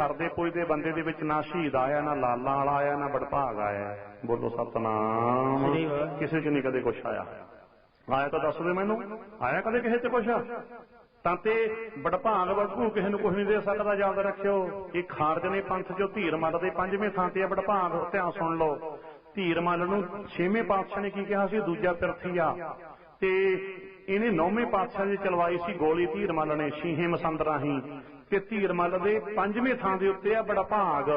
ਸਰਦੇ ਪੁੱਜਦੇ ਬੰਦੇ ਦੇ ਵਿੱਚ ਨਾ ਸ਼ਹੀਦ ਆਇਆ ਨਾ ਲਾਲਾਂ ਵਾਲਾ ਆਇਆ ਨਾ ਬੜਭਾਗ ਆਇਆ। ਬੋਲੋ ਸਤਨਾਮ। ਕਿਸੇ 'ਚ ਨਹੀਂ ਕਦੇ ਕੁਛ ਆਇਆ। ਆਇਆ ਤਾਂ ਦੱਸ ਦੇ ਮੈਨੂੰ। ਆਇਆ ਕਦੇ ਕਿਸੇ 'ਚ ਕੁਛ? ਤਾਂ ਤੇ ਬੜਭਾਗ ਵਰਗੂ ਕਿਸੇ ਨੂੰ ਕੁਝ ਨਹੀਂ ਦੇ ਸਕਦਾ ਯਾਦ ਰੱਖਿਓ ਇਹ ਖਾਰਜ ਨੇ ਪੰਥ ਜੋ ਧੀਰ ਮੱਲ ਦੇ ਪੰਜਵੇਂ ਥਾਂ ਤੇ ਆ ਬੜਭਾਗ ਧਿਆਨ ਸੁਣ ਲਓ। ਧੀਰ ਮੱਲ ਨੂੰ ਛੇਵੇਂ ਪਾਤਸ਼ਾਹ ਨੇ ਕੀ ਕਿਹਾ ਸੀ? ਦੂਜਾ ਪਿਰਥੀ ਆ ਤੇ ਇਹਨੇ ਨੌਵੇਂ ਪਾਤਸ਼ਾਹ ਦੀ ਚਲਵਾਈ ਸੀ ਗੋਲੀ ਧੀਰ ਮੱਲ ਨੇ ਛੀਹੇ ਮਸੰਦ ਰਾਹੀਂ। ਤੇ ਧੀਰ ਮੱਲ ਦੇ ਪੰਜਵੇਂ ਥਾਂ ਦੇ ਉੱਤੇ ਆ ਬੜਭਾਗ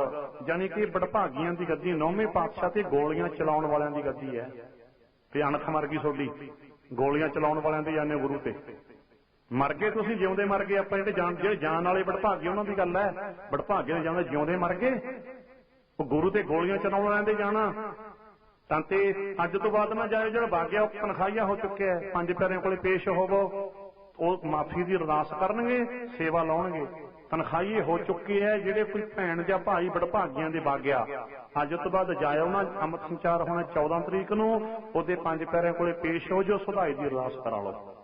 ਯਾਨੀ ਕਿ ਬੜਭਾਗੀਆਂ ਦੀ ਗੱਦੀ, ਨੌਵੇਂ ਪਾਤਸ਼ਾਹ ਤੇ ਗੋਲੀਆਂ ਚਲਾਉਣ ਵਾਲਿਆਂ ਦੀ ਗੱਦੀ ਹੈ। ਤੇ ਅਣਖ ਮਰ ਗਈ ਤੁਹਾਡੀ, ਗੋਲੀਆਂ ਚਲਾਉਣ ਵਾਲਿਆਂ ਦੇ ਜਾਣੇ ਗੁਰੂ ਤੇ। ਮਰ ਗਏ ਤੁਸੀਂ, ਜਿਉਂਦੇ ਮਰ ਗਏ ਆਪਾਂ ਜਿਹੜੇ ਜਾਨ ਜਿਹੜੇ ਜਾਨ ਵਾਲੇ ਬੜਭਾਗੇ ਉਹਨਾਂ ਦੀ ਗੱਲ ਹੈ। ਬੜਭਾਗੇ ਨੇ ਜਾਂਦੇ ਜਿਉਂਦੇ ਮਰ ਗਏ, ਉਹ ਗੁਰੂ ਤੇ ਗੋਲੀਆਂ ਚਲਾਉਣ ਵਾਲਿਆਂ ਦੇ ਜਾਣਾ। ਤਾਂ ਤੇ ਅੱਜ ਤੋਂ ਬਾਅਦ ਨਾ ਜਾਇਓ, ਜਿਹੜਾ ਬਾਗਿਆ ਉਹ ਤਨਖਾਹੀਆ ਹੋ ਚੁੱਕਿਆ ਹੈ। ਪੰਜ ਪਿਆਰਿਆਂ ਕੋਲੇ ਪੇਸ਼ ਹੋਵੋ। ਉਹ ਮਾਫੀ ਦੀ ਅਰਦਾਸ ਕਰਨਗੇ, ਸੇਵਾ ਲਾਉਣਗੇ। ਤਨਖਾਹੀਏ ਹੋ ਚੁੱਕੇ ਹੈ, ਜਿਹੜੇ ਕੋਈ ਭੈਣ ਜਾਂ ਭਾਈ ਬੜਭਾਗੀਆਂ ਦੇ ਬਾਗਿਆ। ਅੱਜ ਤੋਂ ਬਾਅਦ ਜਾਇਓ ਨਾ ਅੰਮ੍ਰਿਤ ਸੰਚਾਰ ਹੋਣਾ 14 ਤਰੀਕ ਨੂੰ, ਉਹਦੇ ਪੰਜ ਪੈਰਿਆਂ ਕੋਲੇ ਪੇਸ਼ ਹੋ ਜੋ ਸੁਧਾਈ ਦੀ ਅਰਦਾਸ ਕਰਾ ਲਓ।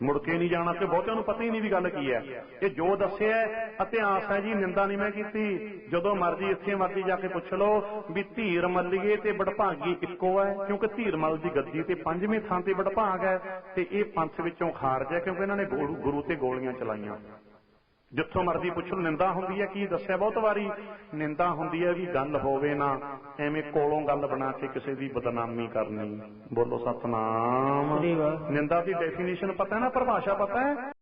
ਮੁੜ ਕੇ ਨਹੀਂ ਜਾਣਾ ਤੇ ਬਹੁਤਿਆਂ ਨੂੰ ਪਤਾ ਹੀ ਨਹੀਂ ਵੀ ਗੱਲ ਕੀ ਹੈ। ਇਹ ਜੋ ਦੱਸਿਆ ਇਤਿਹਾਸ ਹੈ ਜੀ, ਨਿੰਦਾ ਨਹੀਂ ਮੈਂ ਕੀਤੀ। ਜਦੋਂ ਮਰਜ਼ੀ ਇੱਥੇ ਮਰਜ਼ੀ ਜਾ ਕੇ ਪੁੱਛ ਲਓ ਵੀ ਧੀਰ ਮੱਲੀਏ ਤੇ ਬੜਭਾਗੀ ਇੱਕੋ ਹੈ, ਕਿਉਂਕਿ ਧੀਰ ਮੱਲ ਦੀ ਗੱਦੀ ਤੇ ਪੰਜਵੇਂ ਥਾਂ ਤੇ ਬੜਭਾਗ ਹੈ ਤੇ ਇਹ ਪੰਥ ਵਿੱਚੋਂ ਖਾਰਜ ਹੈ, ਕਿਉਂਕਿ ਇਹਨਾਂ ਨੇ ਗੁਰੂ ਗੁਰੂ ਤੇ ਗੋਲੀਆਂ ਚਲਾਈਆਂ। ਜਿੱਥੋਂ ਮਰਜ਼ੀ ਪੁੱਛ ਨਿੰਦਾ ਹੁੰਦੀ ਹੈ ਕੀ ਦੱਸਿਆ? ਬਹੁਤ ਵਾਰੀ ਨਿੰਦਾ ਹੁੰਦੀ ਹੈ ਵੀ ਗੱਲ ਹੋਵੇ ਨਾ ਐਵੇਂ ਕੋਲੋਂ ਗੱਲ ਬਣਾ ਕੇ ਕਿਸੇ ਦੀ ਬਦਨਾਮੀ ਕਰਨੀ। ਬੋਲੋ ਸਤਨਾਮ। ਨਿੰਦਾ ਦੀ ਡੈਫੀਨੇਸ਼ਨ ਪਤਾ ਹੈ ਨਾ ਪਰਿਭਾਸ਼ਾ ਪਤਾ ਹੈ?